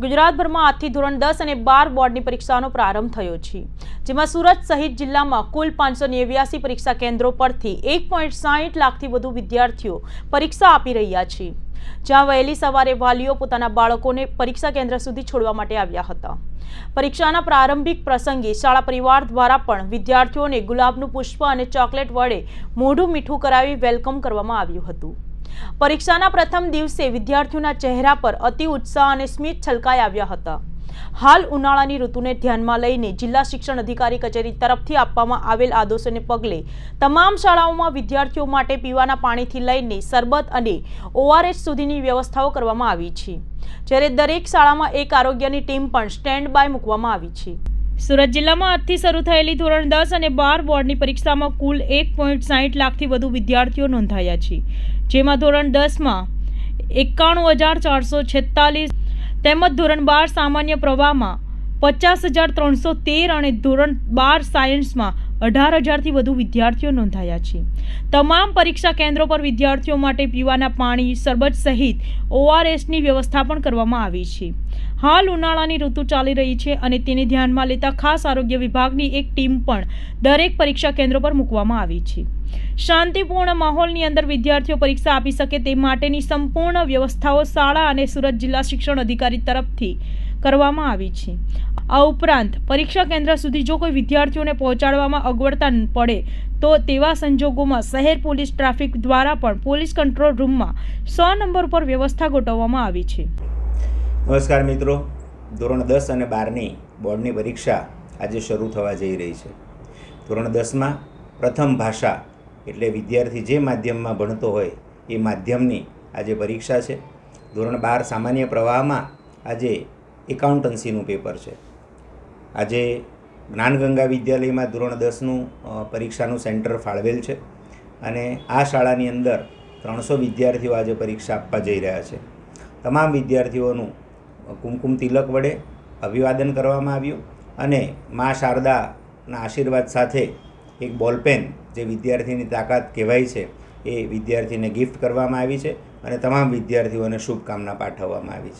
ગુજરાતભરમાં આજથી ધોરણ દસ અને બાર બોર્ડની પરીક્ષાનો પ્રારંભ થયો છે, જેમાં સુરત સહિત જિલ્લામાં કુલ પાંચસો નેવ્યાસી પરીક્ષા કેન્દ્રો પરથી એક પોઈન્ટ સાહીઠ લાખથી વધુ વિદ્યાર્થીઓ પરીક્ષા આપી રહ્યા છે, જ્યાં વહેલી સવારે વાલીઓ પોતાના બાળકોને પરીક્ષા કેન્દ્ર સુધી છોડવા માટે આવ્યા હતા. પરીક્ષાના પ્રારંભિક પ્રસંગે શાળા પરિવાર દ્વારા પણ વિદ્યાર્થીઓને ગુલાબનું પુષ્પ અને ચોકલેટ વડે મોઢું મીઠું કરાવી વેલકમ કરવામાં આવ્યું હતું. પરીક્ષાના પ્રથમ દિવસે વિદ્યાર્થીઓના ચહેરા પર અતિ ઉત્સાહ અને સ્મિત છલકાઈ આવ્યા હતા. હાલ ઉનાળાની ઋતુને ધ્યાનમાં લઈને જિલ્લા શિક્ષણ અધિકારી કચેરી તરફથી આપવામાં આવેલ આદેશોને પગલે તમામ શાળાઓમાં વિદ્યાર્થીઓ માટે પીવાના પાણીથી લઈને શરબત અને ઓઆરએસ સુધીની વ્યવસ્થાઓ કરવામાં આવી છે, જ્યારે દરેક શાળામાં એક આરોગ્યની ટીમ પણ સ્ટેન્ડ બાય મૂકવામાં આવી છે. સુરત જિલ્લામાં આજથી શરૂ થયેલી ધોરણ દસ અને બાર બોર્ડની પરીક્ષામાં કુલ એક પોઈન્ટ સાહીઠ લાખથી વધુ વિદ્યાર્થીઓ નોંધાયા છે. જેમાં ધોરણ દસમાં એકાણું હજાર ચારસો છેતાલીસ તેમજ ધોરણ બાર સામાન્ય પ્રવાહમાં પચાસ હજાર ત્રણસો તેર અને ધોરણ બાર સાયન્સમાં અઢાર હજારથી વધુ વિદ્યાર્થીઓ નોંધાયા છે. તમામ પરીક્ષા કેન્દ્રો પર વિદ્યાર્થીઓ માટે પીવાના પાણી, શરબત સહિત ઓઆરએસની વ્યવસ્થા પણ કરવામાં આવી છે. હાલ ઉનાળાની ઋતુ ચાલી રહી છે અને તેને ધ્યાનમાં લેતા ખાસ આરોગ્ય વિભાગની એક ટીમ પણ દરેક પરીક્ષા કેન્દ્રો પર મૂકવામાં આવી છે. શાંતિપૂર્ણ માહોલની અંદર વિદ્યાર્થીઓ પરીક્ષા આપી શકે તે માટેની સંપૂર્ણ વ્યવસ્થાઓ શાળા અને સુરત જિલ્લા શિક્ષણ અધિકારી તરફથી કરવામાં આવી છે. આ ઉપરાંત પરીક્ષા કેન્દ્ર સુધી જો કોઈ વિદ્યાર્થીઓને પહોંચાડવામાં અગવડતા પડે, તો તેવા સંજોગોમાં શહેર પોલીસ ટ્રાફિક દ્વારા પણ પોલીસ કંટ્રોલ રૂમમાં સો નંબર પર વ્યવસ્થા ગોઠવવામાં આવી છે. નમસ્કાર મિત્રો. ધોરણ દસ અને બારની બોર્ડની પરીક્ષા આજે શરૂ થવા જઈ રહી છે. ધોરણ દસમાં પ્રથમ ભાષા એટલે વિદ્યાર્થી જે માધ્યમમાં ભણતો હોય એ માધ્યમની આજે પરીક્ષા છે. ધોરણ બાર સામાન્ય પ્રવાહમાં આજે એકાઉન્ટન્સીનું પેપર છે. આજે જ્ઞાનગંગા વિદ્યાલયમાં ધોરણ દસનું પરીક્ષાનું સેન્ટર ફાળવેલ છે અને આ શાળાની અંદર ત્રણસો વિદ્યાર્થીઓ આજે પરીક્ષા આપવા જઈ રહ્યા છે. તમામ વિદ્યાર્થીઓનું કુમકુમ તિલક વડે અભિવાદન કરવામાં આવ્યું અને મા શારદાના આશીર્વાદ સાથે એક બોલપેન જે વિદ્યાર્થીની તાકાત કહેવાય છે, એ વિદ્યાર્થીને ગિફ્ટ કરવામાં આવી છે અને તમામ વિદ્યાર્થીઓને શુભકામના પાઠવવામાં આવી છે.